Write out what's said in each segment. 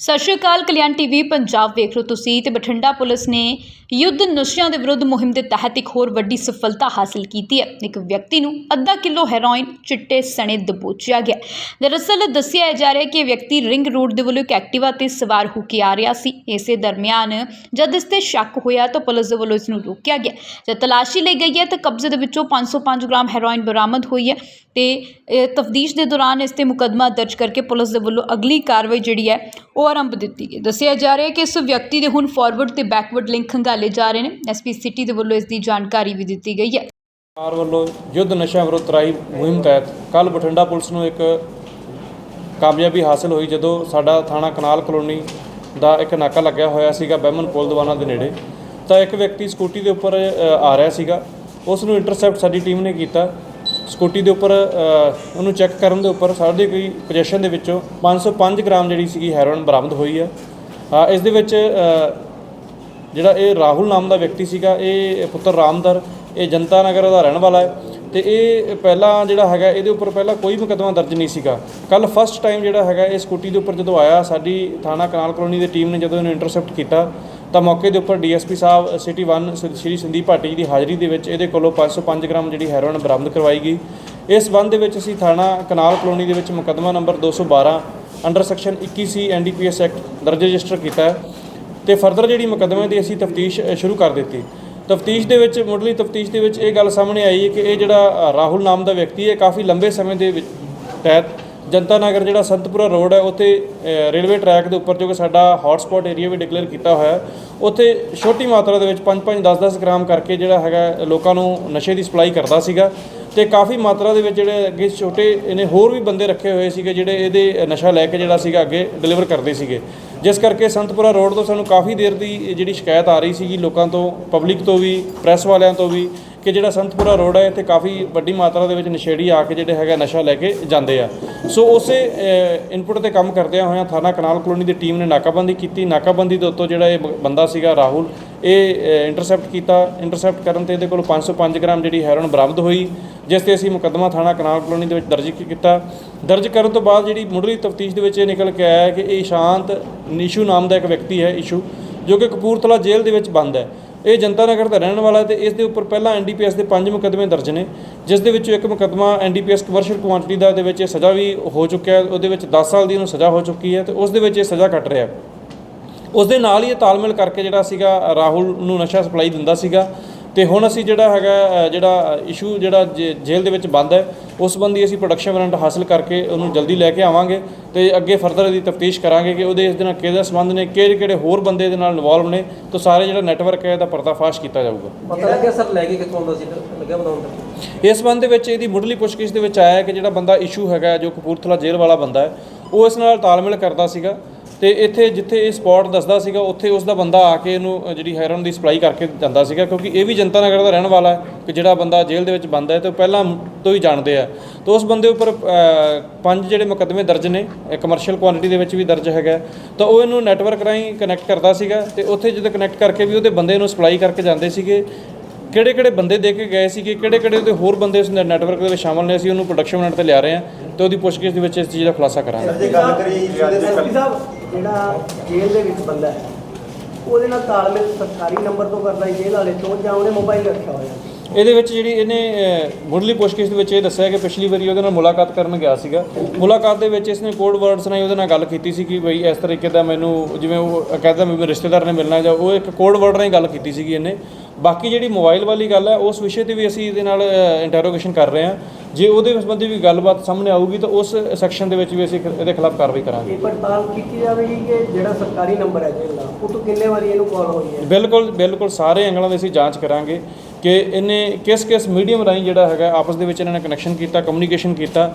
ਸਤਿ ਸ਼੍ਰੀ ਅਕਾਲ, ਕਲਿਆਣ ਟੀਵੀ, ਪੰਜਾਬ ਵੇਖ ਰਹੇ ਹੋ ਤੁਸੀਂ ਤੇ ਬਠਿੰਡਾ ਪੁਲਿਸ ਨੇ ਯੁੱਧ ਨਸ਼ਿਆਂ ਦੇ ਵਿਰੁੱਧ ਮੁਹਿੰਮ ਦੇ ਤਹਿਤ ਇੱਕ ਹੋਰ ਵੱਡੀ ਸਫਲਤਾ ਹਾਸਲ ਕੀਤੀ ਹੈ। ਇੱਕ ਵਿਅਕਤੀ ਨੂੰ ਅੱਧਾ ਕਿਲੋ ਹੈਰੋਇਨ, ਚਿੱਟੇ ਸਣੇ ਦਬੋਚਿਆ ਗਿਆ। ਦਰਅਸਲ ਦੱਸਿਆ ਜਾ ਰਿਹਾ ਹੈ ਕਿ ਇਹ ਵਿਅਕਤੀ ਰਿੰਗ ਰੋਡ ਦੇ ਵੱਲੋਂ ਇੱਕ ਐਕਟਿਵਾ ਤੇ ਸਵਾਰ ਹੋ ਕੇ ਆ ਰਿਹਾ ਸੀ। ਇਸੇ ਦਰਮਿਆਨ ਜਦ ਇਸ ਤੇ ਸ਼ੱਕ ਹੋਇਆ ਤਾਂ ਪੁਲਿਸ ਦੇ ਵੱਲੋਂ ਇਸ ਨੂੰ ਰੋਕਿਆ ਗਿਆ। ਜਦ ਤਲਾਸ਼ੀ ਲਈ ਗਈ ਹੈ ਤਾਂ ਕਬਜ਼ੇ ਦੇ ਵਿੱਚੋਂ 505 ਗ੍ਰਾਮ ਹੈਰੋਇਨ ਬਰਾਮਦ ਹੋਈ ਹੈ ਤੇ ਤਫਤੀਸ਼ ਦੇ ਦੌਰਾਨ ਇਸ ਤੇ ਮੁਕੱਦਮਾ ਦਰਜ ਕਰਕੇ ਪੁਲਿਸ ਦੇ ਵੱਲੋਂ ਅਗਲੀ ਕਾਰਵਾਈ ਜਿਹੜੀ ਹੈ ਉਹ ਆਰੰਭ ਦਿੱਤੀ ਗਈ ਦੱਸਿਆ ਜਾ ਰਿਹਾ ਹੈ ਕਿ ਇਸ ਵਿਅਕਤੀ ਦੇ ਹੁਣ ਫਾਰਵਰਡ ਤੇ ਬੈਕਵਰਡ ਲਿੰਕ ਖੰਗਾਲੇ ਜਾ ਰਹੇ ਨੇ। ਐਸਪੀ ਸਿਟੀ ਦੇ ਵੱਲੋਂ ਇਸ ਦੀ ਜਾਣਕਾਰੀ ਵੀ ਦਿੱਤੀ ਗਈ ਹੈ। ਸਰਕਾਰ ਵੱਲੋਂ ਯੁੱਧ ਨਸ਼ਾ ਵਿਰੁੱਧ ਤਰਾਈ ਮੁਹਿੰਮ ਤਹਿਤ ਕੱਲ ਬਠਿੰਡਾ ਪੁਲਿਸ ਨੂੰ ਇੱਕ ਕਾਮਯਾਬੀ ਹਾਸਲ ਹੋਈ ਜਦੋਂ ਸਾਡਾ ਥਾਣਾ ਕਨਾਲ ਕਲੋਨੀ ਦਾ ਇੱਕ ਨਾਕਾ ਲੱਗਿਆ ਹੋਇਆ ਸੀਗਾ ਬਹਿਮਨ ਪੁਲ ਦੀਵਾਨਾ ਦੇ ਨੇੜੇ। ਤਾਂ ਇੱਕ ਵਿਅਕਤੀ ਸਕੂਟੀ ਦੇ ਉੱਪਰ ਆ ਰਿਹਾ ਸੀਗਾ। ਉਸ ਨੂੰ ਇੰਟਰਸੈਪਟ ਸਾਡੀ ਟੀਮ ਨੇ ਕੀਤਾ। ਸਕੂਟੀ ਦੇ ਉੱਪਰ ਉਹਨੂੰ ਚੈੱਕ ਕਰਨ ਦੇ ਉੱਪਰ ਸਾਡੇ ਕੋਈ ਪੋਜੀਸ਼ਨ ਦੇ ਵਿੱਚੋਂ 505 ਗ੍ਰਾਮ ਜਿਹੜੀ ਸੀਗੀ ਹੈਰੋਇਨ ਬਰਾਮਦ ਹੋਈ ਹੈ ਇਸ ਦੇ ਵਿੱਚ ਜਿਹੜਾ ਇਹ ਰਾਹੁਲ ਨਾਮ ਦਾ ਵਿਅਕਤੀ ਸੀਗਾ, ਇਹ ਪੁੱਤਰ ਰਾਮਦਰ, ਇਹ ਜਨਤਾ ਨਗਰ ਦਾ ਰਹਿਣ ਵਾਲਾ ਹੈ ਤੇ ਇਹ ਪਹਿਲਾਂ ਜਿਹੜਾ ਹੈਗਾ, ਇਹਦੇ ਉੱਪਰ ਪਹਿਲਾਂ ਕੋਈ ਮੁਕੱਦਮਾ ਦਰਜ ਨਹੀਂ ਸੀਗਾ। ਕੱਲ ਫਸਟ ਟਾਈਮ ਜਿਹੜਾ ਹੈਗਾ, ਇਹ ਸਕੂਟੀ ਦੇ ਉੱਪਰ ਜਦੋਂ ਆਇਆ, ਸਾਡੀ ਥਾਣਾ ਕਨਾਲ ਕਲੋਨੀ ਦੀ ਟੀਮ ਨੇ ਜਦੋਂ ਇਹਨੂੰ ਇੰਟਰਸੈਪਟ ਕੀਤਾ ਤਾਂ ਮੌਕੇ ਦੇ ਉੱਪਰ ਡੀਐਸਪੀ ਸਾਹਿਬ, ਸਿਟੀ 1 ਸ਼੍ਰੀ ਸੰਦੀਪ ਭਾਟੀ ਜੀ ਦੀ ਹਾਜ਼ਰੀ ਦੇ ਵਿੱਚ ਇਹਦੇ ਕੋਲੋਂ 505 ਗ੍ਰਾਮ ਜਿਹੜੀ ਹੈਰੋਇਨ ਬਰਾਮਦ ਕਰਵਾਈ ਗਈ। ਇਸ ਸੰਬੰਧ ਦੇ ਵਿੱਚ ਅਸੀਂ ਥਾਣਾ ਕਨਾਲ ਕਲੋਨੀ ਦੇ ਵਿੱਚ ਮੁਕੱਦਮਾ number 212 under section 21 C NDPS act ਦਰਜ ਰਜਿਸਟਰ ਕੀਤਾ ਹੈ ਤੇ ਫਰਦਰ ਜਿਹੜੀ ਮੁਕੱਦਮੇ ਦੀ ਅਸੀਂ ਤਫਤੀਸ਼ ਸ਼ੁਰੂ ਕਰ ਦਿੱਤੀ। ਤਫਤੀਸ਼ ਦੇ ਵਿੱਚ, ਮੁੱਢਲੀ ਤਫਤੀਸ਼ ਦੇ ਵਿੱਚ ਇਹ ਗੱਲ ਸਾਹਮਣੇ ਆਈ ਹੈ ਕਿ ਇਹ ਜਿਹੜਾ ਰਾਹੁਲ ਨਾਮ ਦਾ ਵਿਅਕਤੀ ਹੈ ਕਾਫੀ ਲੰਬੇ ਸਮੇਂ ਦੇ ਤਹਿਤ ਜਨਤਾ ਨਗਰ ਜਿਹੜਾ ਸੰਤਪੁਰਾ ਰੋਡ ਹੈ, ਉੱਥੇ ਰੇਲਵੇ ਟਰੈਕ ਦੇ ਉੱਪਰ ਜੋ ਕਿ ਸਾਡਾ ਹੌਟਸਪੌਟ ਏਰੀਆ ਵੀ ਡਿਕਲੇਅਰ ਕੀਤਾ ਹੋਇਆ ਹੈ। ਉੱਥੇ ਛੋਟੀ ਮਾਤਰਾ ਦੇ ਵਿੱਚ 5-5 10-10 ਗ੍ਰਾਮ ਕਰਕੇ ਜਿਹੜਾ ਹੈਗਾ, ਲੋਕਾਂ ਨੂੰ ਨਸ਼ੇ ਦੀ ਸਪਲਾਈ ਕਰਦਾ ਸੀਗਾ। ਤੇ ਕਾਫੀ ਮਾਤਰਾ ਦੇ ਵਿੱਚ ਜਿਹੜੇ ਅੱਗੇ ਛੋਟੇ, ਇਹਨੇ ਹੋਰ ਵੀ ਬੰਦੇ ਰੱਖੇ ਹੋਏ ਸੀਗੇ, ਜਿਹੜੇ ਇਹਦੇ ਨਸ਼ਾ ਲੈ ਕੇ ਜਿਹੜਾ ਸੀਗਾ, ਅੱਗੇ ਡਿਲੀਵਰ ਕਰਦੇ ਸੀਗੇ। ਜਿਸ ਕਰਕੇ ਸੰਤਪੁਰਾ ਰੋਡ ਤੋਂ ਸਾਨੂੰ ਕਾਫੀ ਦੇਰ ਦੀ ਜਿਹੜੀ ਸ਼ਿਕਾਇਤ ਆ ਰਹੀ ਸੀਗੀ, ਲੋਕਾਂ ਤੋਂ ਪਬਲਿਕ ਤੋਂ ਵੀ ਪ੍ਰੈਸ ਵਾਲਿਆਂ ਤੋਂ ਵੀ ਕਿ ਜਿਹੜਾ ਸੰਤਪੁਰਾ ਰੋਡ ਹੈ, ਇੱਥੇ ਕਾਫੀ ਵੱਡੀ ਮਾਤਰਾ ਦੇ ਵਿੱਚ ਨਸ਼ੇੜੀ ਆ ਕੇ ਜਿਹੜੇ ਹੈਗਾ ਨਸ਼ਾ ਲੈ ਕੇ ਜਾਂਦੇ ਆ। ਸੋ ਉਸੇ ਇਨਪੁਟ ਤੇ ਕੰਮ ਕਰਦਿਆਂ ਹੋਇਆਂ ਥਾਣਾ ਕਨਾਲ ਕਲੋਨੀ ਦੀ ਟੀਮ ਨੇ ਨਾਕਾਬੰਦੀ ਕੀਤੀ। ਨਾਕਾਬੰਦੀ ਦੇ ਉੱਤੋਂ ਜਿਹੜਾ ਇਹ ਬ- ਬੰਦਾ ਸੀਗਾ ਰਾਹੁਲ, ਇਹ ਇੰਟਰਸੈਪਟ ਕੀਤਾ। ਇੰਟਰਸੈਪਟ ਕਰਨ ਤੇ ਇਹਦੇ ਕੋਲ 505 ਗ੍ਰਾਮ ਜਿਹੜੀ ਹੈਰੋਨ ਬਰਾਮਦ ਹੋਈ, ਜਿਸ ਤੇ ਅਸੀਂ ਮੁਕੱਦਮਾ ਥਾਣਾ ਕਨਾਲ ਕਲੋਨੀ ਦੇ ਵਿੱਚ ਦਰਜ ਕੀਤਾ। ਦਰਜ ਕਰਨ ਤੋਂ ਬਾਅਦ ਜਿਹੜੀ ਮੁੱਢਲੀ ਤਫਤੀਸ਼ ਦੇ ਵਿੱਚ ਇਹ ਨਿਕਲ ਕੇ ਆਇਆ ਕਿ ਇਹ ਇਸ਼ਾਂਤ ਨਿਸ਼ੂ ਨਾਮ ਦਾ ਇੱਕ ਵਿਅਕਤੀ ਹੈ, ਇਸ਼ੂ, ਜੋ ਕਿ ਕਪੂਰਥਲਾ ਜੇਲ੍ਹ ਦੇ ਵਿੱਚ ਬੰਦ ਹੈ। ਇਹ ਜਨਤਾ ਨਗਰ ਦਾ ਰਹਿਣ ਵਾਲਾ ਹੈ ਤੇ ਇਸ ਦੇ ਉੱਪਰ ਪਹਿਲਾਂ ਐਨਡੀਪੀਐਸ ਦੇ ਪੰਜ ਮੁਕੱਦਮੇ ਦਰਜ ਨੇ, ਜਿਸ ਦੇ ਵਿੱਚੋਂ ਇੱਕ ਮੁਕੱਦਮਾ ਐਨਡੀਪੀਐਸ ਕਮਰਸ਼ੀਅਲ ਕੁਆਂਟੀਟੀ ਦਾ, ਦੇ ਵਿੱਚ ਇਹ ਸਜ਼ਾ ਵੀ ਹੋ ਚੁੱਕਿਆ ਹੈ, ਉਹਦੇ ਵਿੱਚ 10 ਸਾਲ ਦੀ ਉਹਨੂੰ ਸਜ਼ਾ ਹੋ ਚੁੱਕੀ ਹੈ ਤੇ ਉਸ ਦੇ ਵਿੱਚ ਇਹ ਸਜ਼ਾ ਕੱਟ ਰਿਹਾ ਉਸ ਦੇ ਨਾਲ ਹੀ ਇਹ ਤਾਲਮੇਲ ਕਰਕੇ ਜਿਹੜਾ ਸੀਗਾ ਰਾਹੁਲ ਨੂੰ ਨਸ਼ਾ ਸਪਲਾਈ ਦਿੰਦਾ ਸੀਗਾ ਤੇ ਹੁਣ ਅਸੀਂ ਜਿਹੜਾ ਹੈਗਾ ਜਿਹੜਾ ਇਸ਼ੂ ਜਿਹੜਾ ਜੇਲ੍ਹ ਦੇ ਵਿੱਚ ਬੰਦ ਹੈ ਉਸ ਸੰਬੰਧੀ ਅਸੀਂ ਪ੍ਰੋਡਕਸ਼ਨ ਵਾਰੰਟ ਹਾਸਲ ਕਰਕੇ ਉਹਨੂੰ ਜਲਦੀ ਲੈ ਕੇ ਆਵਾਂਗੇ ਤੇ ਅੱਗੇ ਫਰਦਰ ਇਹਦੀ ਤਫਤੀਸ਼ ਕਰਾਂਗੇ ਕਿ ਉਹਦੇ ਇਸ ਦੇ ਨਾਲ ਕਿਹਦੇ ਸੰਬੰਧ ਨੇ ਕਿਹੜੇ ਕਿਹੜੇ ਹੋਰ ਬੰਦੇ ਇਹਦੇ ਨਾਲ ਇਨਵੋਲਵ ਨੇ ਤਾਂ ਸਾਰੇ ਜਿਹੜਾ ਨੈਟਵਰਕ ਹੈ ਇਹਦਾ ਪਰਦਾਫਾਸ਼ ਕੀਤਾ ਜਾਊਗਾ। ਪਤਾ ਲੱਗਿਆ ਸਰ ਲੈ ਕੇ ਕਿੱਥੋਂ ਆਉਂਦਾ ਸੀ ਲੱਗਿਆ ਬਣਾਉਣ ਦਾ? ਇਸ ਸੰਬੰਧ ਦੇ ਵਿੱਚ ਇਹਦੀ ਮੁੱਢਲੀ ਪੁੱਛਗਿੱਛ ਦੇ ਵਿੱਚ ਆਇਆ ਕਿ ਜਿਹੜਾ ਬੰਦਾ ਇਸ਼ੂ ਹੈਗਾ ਜੋ ਕਪੂਰਥਲਾ ਜੇਲ੍ਹ ਵਾਲਾ ਬੰਦਾ ਹੈ ਉਹ ਇਸ ਨਾਲ ਤਾਲਮੇਲ ਕਰਦਾ ਸੀਗਾ। ਤੇ ਇੱਥੇ ਜਿੱਥੇ ਇਹ ਸਪੌਟ ਦੱਸਦਾ ਸੀਗਾ ਉੱਥੇ ਉਸ ਦਾ ਬੰਦਾ ਆ ਕੇ ਇਹਨੂੰ ਜਿਹੜੀ ਹੈਰਨ ਦੀ ਸਪਲਾਈ ਕਰਕੇ ਜਾਂਦਾ ਸੀਗਾ ਕਿਉਂਕਿ ਇਹ ਵੀ ਜਨਤਾ ਨਗਰ ਦਾ ਰਹਿਣ ਵਾਲਾ ਹੈ ਕਿ ਜਿਹੜਾ ਬੰਦਾ ਜੇਲ੍ਹ ਦੇ ਵਿੱਚ ਬੰਦ ਹੈ ਤੇ ਉਹ ਪਹਿਲਾਂ ਤੋਂ ਹੀ ਜਾਣਦੇ ਆ। ਤੇ ਉਸ ਬੰਦੇ ਉੱਪਰ ਪੰਜ ਜਿਹੜੇ ਮੁਕੱਦਮੇ ਦਰਜ ਨੇ ਕਮਰਸ਼ੀਅਲ ਕੁਆਂਟੀਟੀ ਦੇ ਵਿੱਚ ਵੀ ਦਰਜ ਹੈਗਾ ਤਾਂ ਉਹ ਇਹਨੂੰ ਨੈਟਵਰਕ ਰਾਹੀਂ ਕਨੈਕਟ ਕਰਦਾ ਸੀਗਾ ਤੇ ਉੱਥੇ ਜਦੋਂ ਕਨੈਕਟ ਕਰਕੇ ਵੀ ਉਹਦੇ ਬੰਦੇ ਨੂੰ ਸਪਲਾਈ ਕਰਕੇ ਜਾਂਦੇ ਸੀਗੇ ਕਿਹੜੇ ਕਿਹੜੇ ਬੰਦੇ ਦੇ ਕੇ ਗਏ ਸੀਗੇ ਕਿਹੜੇ ਕਿਹੜੇ ਉਹਦੇ ਹੋਰ ਬੰਦੇ ਉਸ ਨੈਟਵਰਕ ਦੇ ਵਿੱਚ ਸ਼ਾਮਲ ਨੇ ਅਸੀਂ ਉਹਨੂੰ ਪ੍ਰੋਡਕਸ਼ਨ ਮਿੰਟ ਤੇ ਲਿਆ ਰਹੇ ਹਾਂ ਤੇ ਉਹਦੀ ਪੁੱਛਗਿੱਛ ਦੇ ਵਿੱਚ ਇਸ ਚੀਜ਼ ਦਾ ਖੁਲਾਸਾ ਕਰਾਂਗੇ। ਜਿਹੜਾ ਜੇਲ੍ਹ ਦੇ ਵਿੱਚ ਬੰਦਾ ਹੈ ਉਹਦੇ ਨਾਲ ਤਾਲਮੇਲ ਸਰਕਾਰੀ ਨੰਬਰ ਤੋਂ ਕਰਦਾ ਹੈ ਜੇਲ੍ਹ ਵਾਲੇ ਤੋਂ ਜਾਂ ਉਹਨੇ ਮੋਬਾਈਲ ਰੱਖਿਆ ਹੋਇਆ। ਇਹਦੇ ਵਿੱਚ ਜਿਹੜੀ ਇਹਨੇ ਅਹ, ਮੁੱਢਲੀ ਪੁੱਛਗਿੱਛ ਦੇ ਵਿੱਚ ਇਹ ਦੱਸਿਆ ਕਿ ਪਿਛਲੀ ਵਾਰੀ ਉਹਦੇ ਨਾਲ ਮੁਲਾਕਾਤ ਕਰਨ ਗਿਆ ਸੀਗਾ। ਮੁਲਾਕਾਤ ਦੇ ਵਿੱਚ ਇਸਨੇ ਕੋਡ ਵਰਡਸ ਨਾਲ ਉਹਦੇ ਨਾਲ ਗੱਲ ਕੀਤੀ ਸੀ ਕਿ ਬਈ ਇਸ ਤਰੀਕੇ ਦਾ ਮੈਨੂੰ ਜਿਵੇਂ ਉਹ ਕਹਿੰਦਾ ਮੇਰੇ ਰਿਸ਼ਤੇਦਾਰ ਨੇ ਮਿਲਣਾ ਜਾਂ ਉਹ ਇੱਕ ਕੋਡ ਵਰਡ ਨਾਲ ਗੱਲ ਕੀਤੀ ਸੀਗੀ ਇਹਨੇ। ਬਾਕੀ ਜਿਹੜੀ ਮੋਬਾਈਲ ਵਾਲੀ ਗੱਲ ਹੈ ਉਸ ਵਿਸ਼ੇ ਤੇ ਵੀ ਅਸੀਂ ਇਹਦੇ ਨਾਲ ਇੰਟਰੋਗੇਸ਼ਨ ਕਰ ਰਹੇ ਹਾਂ। ਜੇ ਉਹਦੇ ਸੰਬੰਧੀ ਵੀ ਗੱਲਬਾਤ ਸਾਹਮਣੇ ਆਊਗੀ ਤਾਂ ਉਸ ਸੈਕਸ਼ਨ ਦੇ ਵਿੱਚ ਵੀ ਅਸੀਂ ਇਹਦੇ ਖਿਲਾਫ ਕਾਰਵਾਈ ਕਰਾਂਗੇ। ਇਹ ਪੜਤਾਲ ਕੀਤੀ ਜਾਵੇਗੀ ਕਿ ਜਿਹੜਾ ਸਰਕਾਰੀ ਨੰਬਰ ਹੈ ਜੇਲ੍ਹ ਦਾ ਉਹ ਤੋਂ ਕਿੰਨੇ ਵਾਰੀ ਇਹਨੂੰ ਕਾਲ ਹੋਈ ਹੈ? ਬਿਲਕੁਲ ਬਿਲਕੁਲ ਸਾਰੇ ਐਂਗਲਾਂ ਦੀ ਅਸੀਂ ਜਾਂਚ ਕਰਾਂਗੇ ਕਿ ਇਹਨੇ ਕਿਸ ਕਿਸ ਮੀਡੀਅਮ ਰਾਹੀਂ ਜਿਹੜਾ ਹੈਗਾ ਆਪਸ ਦੇ ਵਿੱਚ ਇਹਨਾਂ ਨੇ ਕਨੈਕਸ਼ਨ ਕੀਤਾ ਕਮਿਊਨੀਕੇਸ਼ਨ ਕੀਤਾ।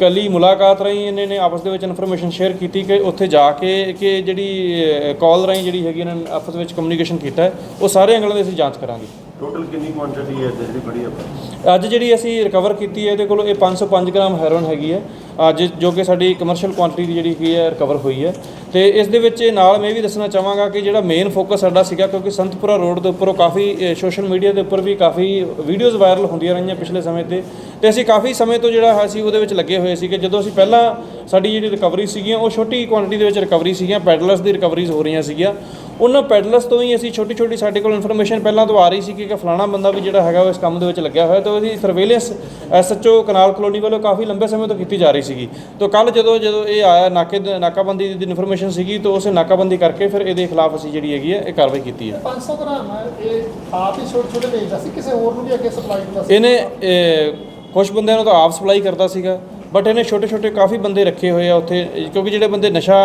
ਕੱਲੀ ਮੁਲਾਕਾਤ ਰਾਹੀਂ ਇਹਨੇ ਨੇ ਆਪਸ ਦੇ ਵਿੱਚ ਇਨਫੋਰਮੇਸ਼ਨ ਸ਼ੇਅਰ ਕੀਤੀ ਕਿ ਉੱਥੇ ਜਾ ਕੇ ਕਿ ਜਿਹੜੀ ਕਾਲ ਰਾਹੀਂ ਜਿਹੜੀ ਹੈਗੀ ਇਹਨਾਂ ਨੇ ਆਪਸ ਵਿੱਚ ਕਮਿਊਨੀਕੇਸ਼ਨ ਕੀਤਾ ਉਹ ਸਾਰੇ ਐਂਗਲਾਂ ਦੀ ਅਸੀਂ ਜਾਂਚ ਕਰਾਂਗੇ। ਟੋਟਲ ਕਿੰਨੀ ਕੁਆਂਟੀਟੀ ਹੈ ਜਿਹੜੀ ਬੜੀ ਆਪਾਂ ਅੱਜ ਜਿਹੜੀ ਅਸੀਂ ਰਿਕਵਰ ਕੀਤੀ ਹੈ, ਇਹਦੇ ਕੋਲ ਇਹ 505 ਗ੍ਰਾਮ ਹੈਰੋਇਨ ਹੈਗੀ ਹੈ। ਅੱਜ ਜੋ ਕਿ ਸਾਡੀ ਕਮਰਸ਼ੀਅਲ ਕੁਆਂਟੀਟੀ ਦੀ ਜਿਹੜੀ ਕੀ ਹੈ ਰਿਕਵਰ ਹੋਈ ਹੈ। ਤੇ ਇਸ ਦੇ ਵਿੱਚ ਨਾਲ ਮੈਂ ਇਹ ਵੀ ਦੱਸਣਾ ਚਾਹਾਂਗਾ ਕਿ ਜਿਹੜਾ ਮੇਨ ਫੋਕਸ ਸਾਡਾ ਸੀਗਾ, ਕਿਉਂਕਿ ਸੰਤਪੁਰਾ ਰੋਡ ਦੇ ਉੱਪਰੋਂ ਕਾਫੀ ਸੋਸ਼ਲ ਮੀਡੀਆ ਦੇ ਉੱਪਰ ਵੀ ਕਾਫੀ ਵੀਡੀਓਜ਼ ਵਾਇਰਲ ਹੁੰਦੀਆਂ ਰਹੀਆਂ ਪਿਛਲੇ ਸਮੇਂ ਤੇ। ਤੇ ਅਸੀਂ ਕਾਫੀ ਸਮੇਂ ਤੋਂ ਜਿਹੜਾ ਹੈ ਸੀ ਉਹਦੇ ਵਿੱਚ ਲੱਗੇ ਹੋਏ ਸੀਗੇ। ਜਦੋਂ ਅਸੀਂ ਪਹਿਲਾਂ ਸਾਡੀ ਜਿਹੜੀ ਰਿਕਵਰੀ ਸੀਗੀਆਂ, ਉਹ ਛੋਟੀ ਕੁਆਂਟੀਟੀ ਦੇ ਵਿੱਚ ਰਿਕਵਰੀ ਸੀਗੀਆਂ ਪੈਡਲਰਸ ਦੀ ਰਿਕਵਰੀਜ਼ ਹੋ ਰਹੀਆਂ ਸੀਗੀਆਂ। ਉਹਨਾਂ ਪੈਡਲਰਸ ਤੋਂ ਹੀ ਅਸੀਂ ਛੋਟੀ ਛੋਟੀ ਸਾਡੇ ਕੋਲ ਇਨਫੋਰਮੇਸ਼ਨ ਪਹਿਲਾਂ ਤੋਂ ਆ ਰਹੀ ਸੀ ਕਿ ਫਲਾਣਾ ਬੰਦਾ ਵੀ ਜਿਹੜਾ ਹੈਗਾ ਉਹ ਇਸ ਕੰਮ ਦੇ ਵਿੱਚ ਲੱਗਿਆ ਹੋਇਆ ਤਾਂ ਉਹਦੀ ਸਰਵੇਲੈਂਸ ਐਸਐਚਓ ਕਨਾਲ ਕਲੋਨੀ ਵੱਲੋਂ ਕਾਫੀ ਲੰਬੇ ਸਮੇਂ ਤੋਂ ਕੀਤੀ ਜਾ ਰਹੀ ਸੀਗੀ। ਤਾਂ ਕੱਲ ਜਦੋਂ ਜਦੋਂ ਇਹ ਆਇਆ ਨਾਕੇ ਨਾਕਾਬੰਦੀ ਦੀ ਇਨਫੋਰਮੇਸ਼ਨ ਸੀਗੀ ਤਾਂ ਉਸੇ ਨਾਕਾਬੰਦੀ ਕਰਕੇ ਫਿਰ ਇਹਦੇ ਖਿਲਾਫ ਅਸੀਂ ਜਿਹੜੀ ਹੈਗੀ ਹੈ ਇਹ ਕਾਰਵਾਈ ਕੀਤੀ ਹੈ। 500 ਗ੍ਰਾਮ ਇਹ ਆਪ ਹੀ ਛੋਟੇ ਛੋਟੇ ਵੇਚਦਾ ਸੀ ਕਿਸੇ ਹੋਰ ਨੂੰ ਵੀ ਅੱਗੇ ਸਪਲਾਈ ਕਰਦਾ ਸੀ? ਇਹਨੇ ਇਹ, ਕੁਛ ਬੰਦਿਆਂ ਨੂੰ ਤਾਂ ਆਪ ਸਪਲਾਈ ਕਰਦਾ ਸੀਗਾ ਬਟ ਇਹਨੇ ਛੋਟੇ ਛੋਟੇ ਕਾਫੀ ਬੰਦੇ ਰੱਖੇ ਹੋਏ ਆ ਉੱਥੇ ਕਿਉਂਕਿ ਜਿਹੜੇ ਬੰਦੇ ਨਸ਼ਾ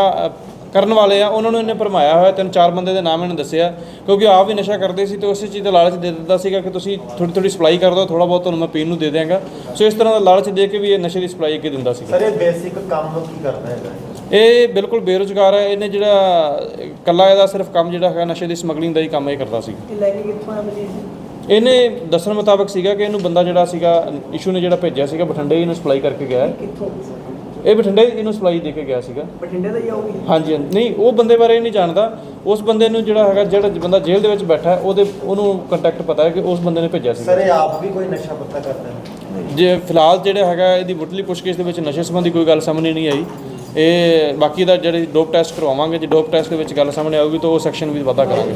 ਕਰਨ ਵਾਲੇ ਆ ਉਹਨਾਂ ਨੂੰ ਇਹਨੇ ਭਰਮਾਇਆ ਹੋਇਆ ਤਿੰਨ ਚਾਰ ਬੰਦੇ ਦੇ ਨਾਮ ਇਹਨੇ ਦੱਸਿਆ ਕਿਉਂਕਿ ਆਪ ਵੀ ਨਸ਼ਾ ਕਰਦੇ ਸੀ ਤੇ ਉਸੇ ਚੀਜ਼ ਦਾ ਲਾਲਚ ਦੇ ਦਿੰਦਾ ਸੀਗਾ ਕਿ ਤੁਸੀਂ ਥੋੜੀ ਥੋੜੀ ਸਪਲਾਈ ਕਰ ਦਿਓ ਥੋੜਾ ਬਹੁਤ ਤੁਹਾਨੂੰ ਮੈਂ ਪੀਣ ਨੂੰ ਦੇ ਦਿਆਂਗਾ। ਸੋ ਇਸ ਤਰ੍ਹਾਂ ਦਾ ਲਾਲਚ ਦੇ ਕੇ ਵੀ ਇਹ ਨਸ਼ੇ ਦੀ ਸਪਲਾਈ ਅੱਗੇ ਦਿੰਦਾ ਸੀਗਾ। ਸਰ ਇਹ ਬੇਸਿਕ ਕੰਮ ਕੀ ਕਰਦਾ ਹੈਗਾ? ਇਹ ਬਿਲਕੁਲ ਬੇਰੁਜ਼ਗਾਰ ਹੈ ਇਹਨੇ ਜਿਹੜਾ ਕੱਲਾ ਇਹਦਾ ਸਿਰਫ ਕੰਮ ਜਿਹੜਾ ਹੈਗਾ ਨਸ਼ੇ ਦੀ ਸਮਗਲਿੰਗ ਦਾ ਹੀ ਕੰਮ ਇਹ ਕਰਦਾ ਸੀ ਇਹ ਲੈ ਕੇ ਕਿੱਥੋਂ ਆ ਮਜੀਦ ਜੀ ਇਹਨੇ ਦੱਸਣ ਮੁਤਾਬਕ ਸੀਗਾ ਕਿ ਇਹਨੂੰ ਬੰਦਾ ਜਿਹੜਾ ਸੀਗਾ ਇਸ਼ੂ ਨੇ ਜਿਹੜਾ ਭੇਜਿਆ ਸੀਗਾ ਬਠਿੰਡੇ ਹੀ ਇਹਨੂੰ ਸਪਲਾਈ ਕਰਕੇ ਗਿਆ। ਹੈ। ਕਿੱਥੋਂ? ਇਹ ਬਠਿੰਡੇ ਇਹਨੂੰ ਸਪਲਾਈ ਦੇ ਕੇ ਗਿਆ ਸੀਗਾ। ਬਠਿੰਡੇ ਦਾ ਹੀ ਆਉਗੀ ਹਾਂਜੀ ਹਾਂਜੀ। ਨਹੀਂ ਉਹ ਬੰਦੇ ਬਾਰੇ ਨਹੀਂ ਜਾਣਦਾ। ਉਸ ਬੰਦੇ ਨੂੰ ਜਿਹੜਾ ਹੈਗਾ ਜਿਹੜਾ ਬੰਦਾ ਜੇਲ੍ਹ ਦੇ ਵਿੱਚ ਬੈਠਾ ਹੈ, ਉਹਦੇ ਉਹਨੂੰ ਕੰਟੈਕਟ ਪਤਾ ਹੈ ਕਿ ਉਸ ਬੰਦੇ ਨੇ ਭੇਜਿਆ ਸੀਗਾ। ਸਰ ਇਹ ਆਪ ਵੀ ਕੋਈ ਨਸ਼ਾ ਪੱਤਾ ਕਰਦਾ ਹੈ? ਜੇ ਫਿਲਹਾਲ ਜਿਹੜਾ ਹੈਗਾ ਇਹਦੀ ਮੁੱਢਲੀ ਪੁੱਛਗਿੱਛ ਦੇ ਵਿੱਚ ਨਸ਼ੇ ਸੰਬੰਧੀ ਕੋਈ ਗੱਲ ਸਾਹਮਣੇ ਨਹੀਂ ਆਈ। ਇਹ ਬਾਕੀ ਦਾ ਜਿਹੜੇ ਡੋਪ ਟੈਸਟ ਕਰਵਾਵਾਂਗੇ ਜੇ ਡੋਪ ਟੈਸਟ ਦੇ ਵਿੱਚ ਗੱਲ ਸਾਹਮਣੇ ਆਊਗੀ ਤਾਂ ਉਹ ਸੈਕਸ਼ਨ ਵੀ ਵਾਧਾ ਕਰਾਂਗੇ।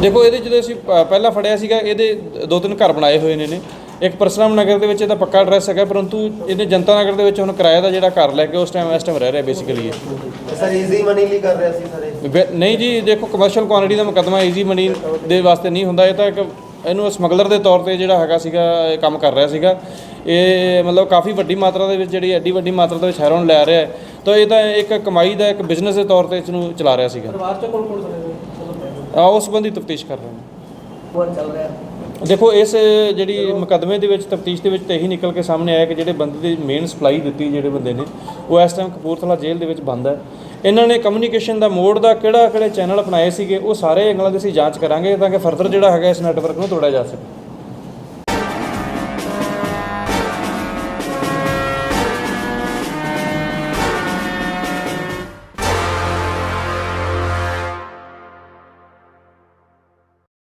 ਦੇਖੋ ਇਹਦੇ ਜਦੋਂ ਅਸੀਂ ਪ- ਪਹਿਲਾਂ ਫੜਿਆ ਸੀਗਾ ਇਹਦੇ ਦੋ ਤਿੰਨ ਘਰ ਬਣਾਏ ਹੋਏ ਨੇ ਨੇ ਇੱਕ ਪਰਸਰਾਮ ਨਗਰ ਦੇ ਵਿੱਚ ਇਹਦਾ ਪੱਕਾ ਐਡਰੈਸ ਹੈਗਾ ਪਰੰਤੂ ਇਹਨੇ ਜਨਤਾ ਨਗਰ ਦੇ ਵਿੱਚ ਹੁਣ ਕਿਰਾਏ ਦਾ ਜਿਹੜਾ ਘਰ ਲੈ ਕੇ ਉਸ ਟਾਈਮ ਇਸ ਟਾਈਮ ਰਹਿ ਰਿਹਾ ਬੇਸਿਕਲੀ ਇਹ। ਸਰ ਈਜ਼ੀ ਮਨੀ ਲਈ ਕਰ ਰਿਹਾ ਸੀ ਸਰ? ਨਹੀਂ ਜੀ ਦੇਖੋ ਕਮਰਸ਼ੀਅਲ ਕੁਆਂਟੀਟੀ ਦਾ ਮੁਕੱਦਮਾ ਈਜ਼ੀ ਮਨੀ ਦੇ ਵਾਸਤੇ ਨਹੀਂ ਹੁੰਦਾ ਇਹ ਤਾਂ ਇੱਕ ਇਹਨੂੰ ਸਮਗਲਰ ਦੇ ਤੌਰ ਤੇ ਜਿਹੜਾ ਹੈਗਾ ਸੀਗਾ ਇਹ ਕੰਮ ਕਰ ਰਿਹਾ ਸੀਗਾ। ਇਹ ਮਤਲਬ ਕਾਫੀ ਵੱਡੀ ਮਾਤਰਾ ਦੇ ਵਿੱਚ ਜਿਹੜੀ ਐਡੀ ਵੱਡੀ ਮਾਤਰਾ ਦੇ ਵਿੱਚ ਹੈਰੋਨ ਲੈ ਰਿਹਾ ਹੈ। ਤਾਂ ਇਹ ਤਾਂ ਇੱਕ ਕਮਾਈ ਦਾ ਇੱਕ ਬਿਜ਼ਨਸ ਦੇ ਤੌਰ ਤੇ ਇਸ ਨੂੰ ਚਲਾ ਰਿਹਾ ਸੀਗਾ। ਪਰਿਵਾਰ ਚ ਕੋਲ ਕੋਲ ਸਣੇ ਆ ਉਸ ਸੰਬੰਧੀ ਤਫਤੀਸ਼ ਕਰ ਰਹੇ ਹਾਂ ਹੋਰ ਚੱਲ ਰਿਹਾ। ਦੇਖੋ, ਇਸ ਜਿਹੜੀ ਮੁਕੱਦਮੇ ਦੇ ਵਿੱਚ, ਤਫਤੀਸ਼ ਦੇ ਵਿੱਚ ਤਾਂ ਇਹੀ ਨਿਕਲ ਕੇ ਸਾਹਮਣੇ ਆਇਆ ਕਿ ਜਿਹੜੇ ਬੰਦੇ ਦੀ ਮੇਨ ਸਪਲਾਈ ਦਿੱਤੀ ਜਿਹੜੇ ਬੰਦੇ ਨੇ, ਉਹ ਇਸ ਟਾਈਮ ਕਪੂਰਥਲਾ ਜੇਲ੍ਹ ਦੇ ਵਿੱਚ ਬੰਦ ਹੈ। ਇਹਨਾਂ ਨੇ ਕਮਿਊਨੀਕੇਸ਼ਨ ਦਾ ਮੋਡ ਦਾ ਕਿਹੜਾ ਕਿਹੜੇ ਚੈਨਲ ਅਪਣਾਏ ਸੀਗੇ, ਉਹ ਸਾਰੇ ਐਂਗਲਾਂ ਦੀ ਅਸੀਂ ਜਾਂਚ ਕਰਾਂਗੇ ਤਾਂ ਕਿ ਫਰਦਰ ਜਿਹੜਾ ਹੈਗਾ ਇਸ ਨੈਟਵਰਕ ਨੂੰ ਤੋੜਿਆ ਜਾ ਸਕੇ।